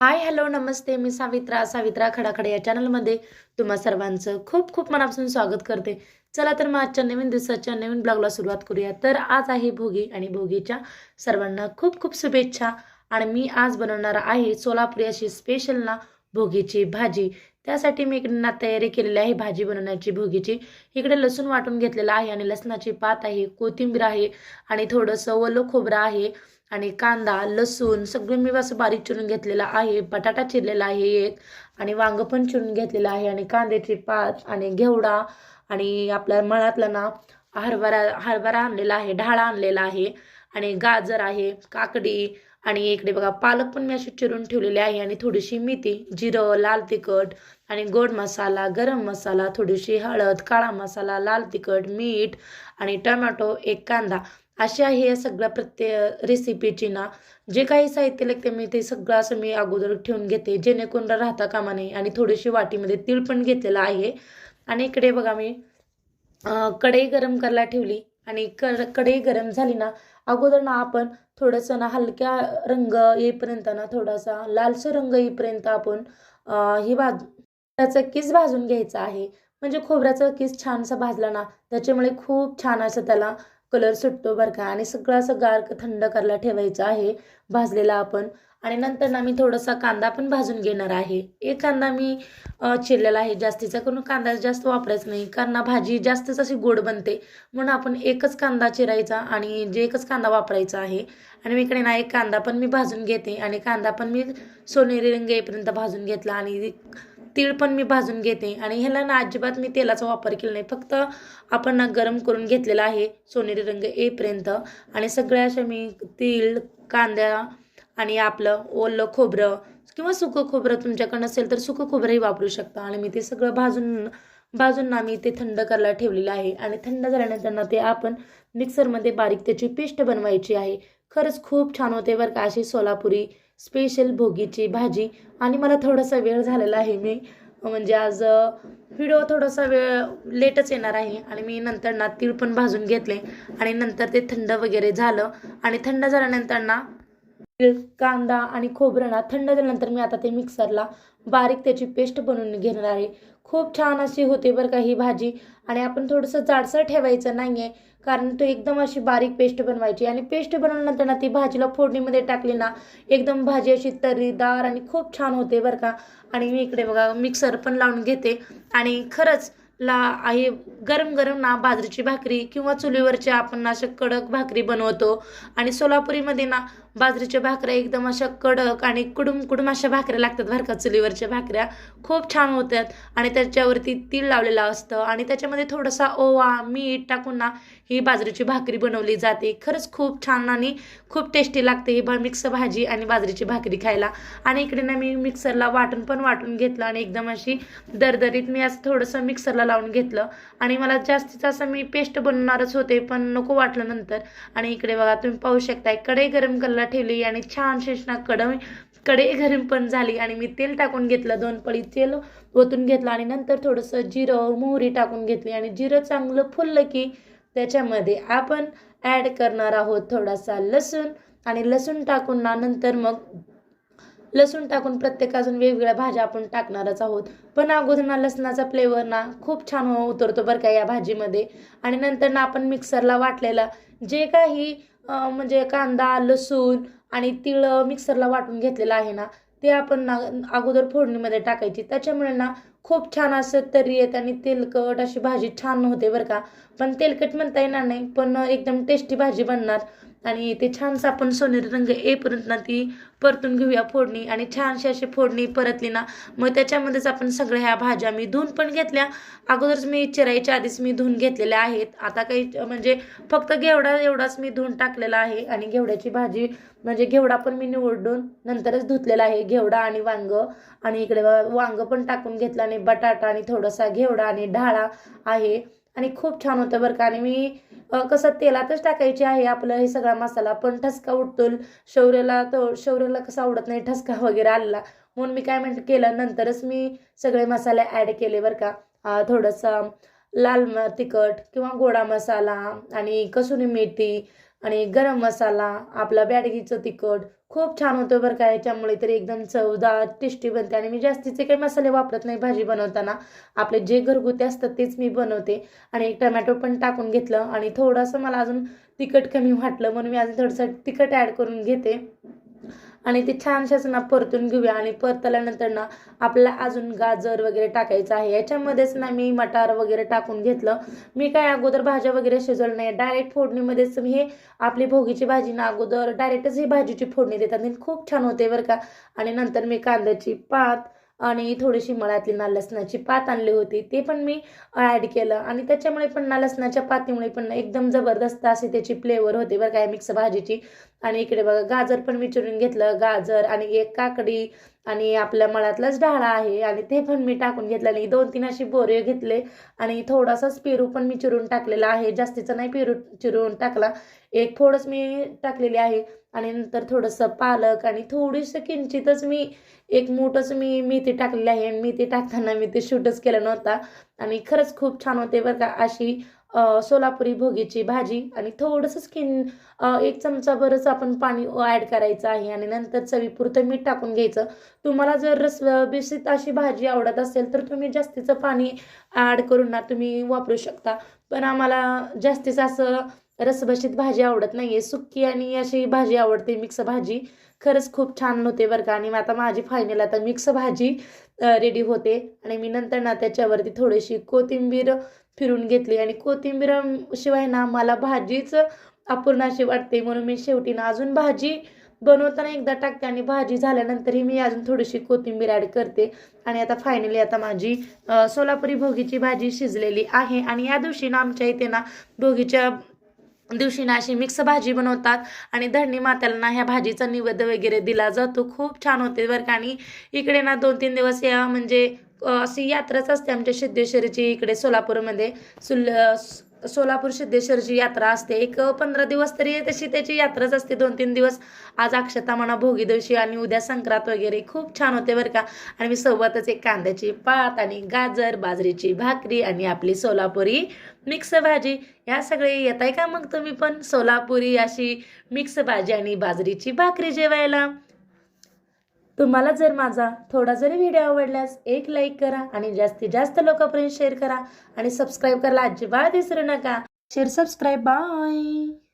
Hi hello नमस्ते. मी सावित्रा सावित्रा खडाखडे या चॅनलमध्ये तुम्हा सर्वांचं खूप खूप मनापासून स्वागत करते. चला तर मग आजच्या नवीन दिवसाच्या नवीन ब्लॉगला सुरुवात करूया. तर आज आहे भोगी आणि भोगीच्या सर्वांना खूप खूप शुभेच्छा. आणि मी आज बनवणार आहे सोलापुरी अशी स्पेशल ना भोगीची भाजी. त्यासाठी मी इकडे ना तयारी केलेली आहे भाजी बनवण्याची भोगीची. इकडे लसूण वाटून घेतलेला आहे आणि लसणाची पात आहे कोथिंबीर आहे आणि थोडंसं वलं खोबरं आहे. आणि कांदा लसूण सगळं मी असं बारीक चिरून घेतलेलं आहे. बटाटा चिरलेला आहे एक आणि वांग पण चिरून घेतलेलं आहे आणि कांद्याची पात आणि घेवडा आणि आपल्या मळातला ना हरभरा हरभरा आणलेला आहे ढाळा आणलेला आहे आणि गाजर आहे काकडी आणि इकडे बघा पालक पण मी अशी चिरून ठेवलेली आहे आणि थोडीशी मेथी जिरं लाल तिखट आणि गोड मसाला गरम मसाला थोडीशी हळद काळा मसाला लाल तिखट मीठ आणि टमॅटो एक कांदा. अशा हे सगळ्या प्रत्येक रेसिपीची ना जे काही साहित्य लागते मी ते सगळं असं मी अगोदर ठेवून घेते जेणेकरून राहता कामा नये आणि थोडीशी वाटीमध्ये तीळ पण घेतलेलं आहे. आणि इकडे बघा मी कढई गरम करायला ठेवली आणि कड कढई गरम झाली ना अगोदर ना आपण थोडंसं ना हलक्या रंग येईपर्यंत ना थोडासा लालसर रंग येईपर्यंत आपण ही भाज त्याचा किस भाजून घ्यायचा आहे. म्हणजे खोबऱ्याचा किस छानसा भाजला ना त्याच्यामुळे खूप छान असं त्याला कलर सुटतो बरं का. आणि सगळं असं गार्क थंड करायला ठेवायचं आहे. भाजलेला आपण. आणि नंतर ना मी थोडासा कांदा पण भाजून घेणार आहे. एक कांदा मी चिरलेला आहे. जास्तीचा करून कांदा जास्त वापरायचा नाही. कारण भाजी जास्तच अशी गोड बनते. म्हणून आपण एकच कांदा चिरायचा आणि जे एकच कांदा वापरायचा आहे. आणि मी इकडे ना एक कांदा पण मी भाजून घेते. आणि कांदा पण मी सोनेरी रंग येईपर्यंत भाजून घेतला. आणि तीळ पण मी भाजून घेते. आणि ह्याला ना अजिबात मी तेलाचा वापर केला नाही. फक्त आपण ना गरम करून घेतलेला आहे सोनेरी रंग येईपर्यंत. आणि सगळ्या अशा मी तीळ कांद्या आणि आपलं ओलं खोबरं किंवा सुकं खोबरं तुमच्याकडं नसेल तर सुकं खोबरंही वापरू शकता. आणि मी ते सगळं भाजून भाजून ना मी ते थंड करायला ठेवलेलं आहे. आणि थंड झाल्यानंतर ना ते आपण मिक्सरमध्ये बारीक त्याची पेस्ट बनवायची आहे. खरंच खूप छान होते बरं का अशी सोलापुरी स्पेशल भोगीची भाजी. आणि मला थोडासा वेळ झालेला आहे मी. म्हणजे आज व्हिडिओ थोडासा वेळ लेटच येणार आहे. आणि मी नंतर ना तीळ पण भाजून घेतले. आणि नंतर ते थंड वगैरे झालं. आणि थंड झाल्यानंतर ना तीळ कांदा आणि खोबरं ना थंड झाल्यानंतर मी आता ते मिक्सरला बारीक त्याची पेस्ट बनवून घेणार आहे. खूप छान अशी होते बरं का ही भाजी. आणि आपण थोडंसं जाडसर ठेवायचं नाही आहे कारण तो एकदम अशी बारीक पेस्ट बनवायची. आणि पेस्ट बनवल्यानंतर ना ती भाजीला फोडणीमध्ये टाकली ना एकदम भाजी अशी तर्रीदार आणि खूप छान होते बरं का. आणि मी इकडे बघा मिक्सर पण लावून घेते. आणि खरंच ला आहे गरम गरम ना बाजरीची भाकरी किंवा चुलीवरच्या आपण ना अशा कडक भाकरी बनवतो. आणि सोलापुरीमध्ये ना बाजरीच्या भाकऱ्या एकदम अशा कडक आणि कुडुम कुडुम अशा भाकऱ्या लागतात बरं का चुलीवरच्या भाकऱ्या. खूप छान होतात आणि त्याच्यावरती तीळ लावलेलं असतं आणि त्याच्यामध्ये थोडासा ओवा मीठ टाकून ना ही बाजरीची भाकरी बनवली जाते. खरंच खूप छान आणि खूप टेस्टी लागते ही बा मिक्स भाजी आणि बाजरीची भाकरी खायला. आणि इकडे ना मी मिक्सरला वाटून पण वाटून घेतलं आणि एकदम अशी दरदरीत मी असं थोडंसं मिक्सरला लावून घेतलं. आणि मला जास्तीत जास्त मी पेस्ट बनवणारच होते पण नको वाटलं नंतर. आणि इकडे बघा तुम्ही पाहू शकताय कढई गरम कलर ठेवली आणि छान शेषणा कडवी कढई गरम पण झाली. आणि मी तेल टाकून घेतलं दोन पळी तेल ओतून घेतलं आणि नंतर थोडंसं जिरं मोहरी टाकून घेतली. आणि जिरं चांगलं फुललं की त्याच्यामध्ये आपण ॲड करणार आहोत थोडासा लसूण. आणि लसूण टाकून ना नंतर मग लसूण टाकून प्रत्येक अजून वेगवेगळ्या भाज्या आपण टाकणारच आहोत. पण अगोदर ना लसणाचा फ्लेवर ना खूप छान उतरतो बरं का या भाजीमध्ये. आणि नंतर ना आपण मिक्सरला वाटलेला जे काही म्हणजे कांदा लसूण आणि तिळ मिक्सरला वाटून घेतलेलं आहे ना ते आपण ना अगोदर फोडणीमध्ये टाकायची. त्याच्यामुळे ना खूप छान असं तरी येत आणि तेलकट अशी भाजी छान होते बरं का. पण तेलकट म्हणता येणार नाही पण एकदम टेस्टी भाजी बनणार. आणि ते छानसं आपण सोनेरी रंग येईपर्यंत ना ती परतून घेऊया फोडणी. आणि छानशी अशी फोडणी परतली ना मग त्याच्यामध्येच आपण सगळ्या ह्या भाज्या मी धुवून पण घेतल्या. अगोदरच मी चिरायच्या आधीच मी धुवून घेतलेल्या आहेत. आता काही म्हणजे फक्त घेवडा एवढाच मी धुवून टाकलेला आहे. आणि घेवड्याची भाजी म्हणजे घेवडा पण मी निवडून नंतरच धुतलेला आहे. घेवडा आणि वांग. आणि इकडे वांगं वांग पण टाकून घेतलं आणि बटाटा आणि थोडासा घेवडा आणि ढाळा आहे. आणि खूप छान होतं बरं का. आणि मी कसं तेलातच टाकायची आहे आपलं हे सगळा मसाला पण ठसका उठतो शौर्याला तो शौर्याला कसं आवडत नाही ठसका वगैरे आलेला. म्हणून मी काय म्हणत केलं नंतरच मी सगळे मसाले ॲड केले बरं का. थोडंसं लाल तिखट किंवा गोडा मसाला आणि कसुरी मेथी आणि गरम मसाला आपला बॅडगीचं तिखट खूप छान होतं बरं का. याच्यामुळे तर एकदम चवदार टेस्टी बनते. आणि मी जास्तीचे काही मसाले वापरत नाही भाजी बनवताना. आपले जे घरगुती असतात तेच मी बनवते. आणि एक टमॅटो पण टाकून घेतलं आणि थोडंसं मला अजून तिखट कमी वाटलं म्हणून मी अजून थोडंसं तिखट ॲड करून घेते. आणि ते छानशाच ना परतून घेऊया. आणि परतल्यानंतर ना आपल्याला अजून गाजर वगैरे टाकायचं आहे. याच्यामध्येच ना मी मटार वगैरे टाकून घेतलं. मी काय अगोदर भाज्या वगैरे शिजवलं नाही डायरेक्ट फोडणीमध्येच मी हे आपली भोगीची भाजी ना अगोदर डायरेक्टच ही भाजीची फोडणी देतात. खूप छान होते बरं का. आणि नंतर मी कांद्याची पात आणि थोडीशी मळ्यातली ना लसणाची पात आणली होती ते पण मी ॲड केलं. आणि त्याच्यामुळे पण ना लसणाच्या पातीमुळे पण एकदम जबरदस्त असे त्याची फ्लेवर होते बरं काय मिक्स भाजीची. आणि इकडे बघा गाजर पण मी चिरून घेतलं. गाजर आणि एक काकडी आणि आपल्या मळातलाच डाळा आहे आणि ते पण मी टाकून घेतलं आणि दोन तीन अशी बोरे घेतले. आणि थोडासाच पेरू पण मी चिरून टाकलेला आहे. जास्तीचा नाही पेरू चिरून टाकला. एक फोडच मी टाकलेली आहे. आणि नंतर थोडंसं पालक आणि थोडीसं किंचितच मी एक मोठंच मी मेथी टाकलेली आहे. आणि मेथी टाकताना मी ते शूटच केलं नव्हता. आणि खरंच खूप छान होते बरं का अशी सोलापुरी भोगीची भाजी. आणि थोडंसं किन एक चमचाभरच आपण पाणी ॲड करायचं आहे. आणि नंतर चवीपुरतं मीठ टाकून घ्यायचं. तुम्हाला जर रस बेसित अशी भाजी आवडत असेल तर तुम्ही जास्तीचं पाणी ॲड करून ना तुम्ही वापरू शकता. पण आम्हाला जास्तीचं असं रसभशीत भाजी आवडत नाही आहे सुक्की आणि अशी भाजी आवडते मिक्स भाजी. खरंच खूप छान होते बरं का. आणि आता माझी फायनल आता मिक्स भाजी रेडी होते. आणि मी नंतर ना त्याच्यावरती थोडीशी कोथिंबीर फिरून घेतली. आणि कोथिंबीर शिवाय ना मला भाजीच अपूर्ण अशी वाटते. म्हणून मी शेवटी ना अजून भाजी बनवताना एकदा टाकते. आणि भाजी झाल्यानंतरही मी अजून थोडीशी कोथिंबीर ॲड करते. आणि आता फायनली आता माझी सोलापुरी भोगीची भाजी शिजलेली आहे. आणि या दिवशी ना आमच्या इथे ना भोगीच्या दिवशी ना अशी मिक्स भाजी बनवतात आणि धरणी मात्याला ना ह्या भाजीचा निवेद वगैरे दिला जातो. खूप छान होते बरं का. आणि इकडे ना दोन तीन दिवस या म्हणजे अशी यात्राच असते आमच्या सिद्धेश्वरीची इकडे सोलापूरमध्ये सुल सोलापूर सिद्धेश्वरची यात्रा असते एक पंधरा दिवस तरी तशी त्याची यात्राच असते दोन तीन दिवस. आज अक्षता म्हणा भोगी दिवशी आणि उद्या संक्रांत वगैरे खूप छान होते बरं का. आणि मी सोबतच एक कांद्याची पात आणि गाजर बाजरीची भाकरी आणि आपली सोलापुरी मिक्स भाजी. या सगळे येत आहे का मग तुम्ही पण? सोलापुरी अशी मिक्स भाजी आणि बाजरीची भाकरी जेवायला. तुम्हाला जर माझा थोडा जरी व्हिडिओ आवडल्यास एक लाईक करा आणि जास्तीत जास्त लोकांपर्यंत शेअर करा. आणि सबस्क्राईब करायला अजिबात विसरू नका. Share subscribe bye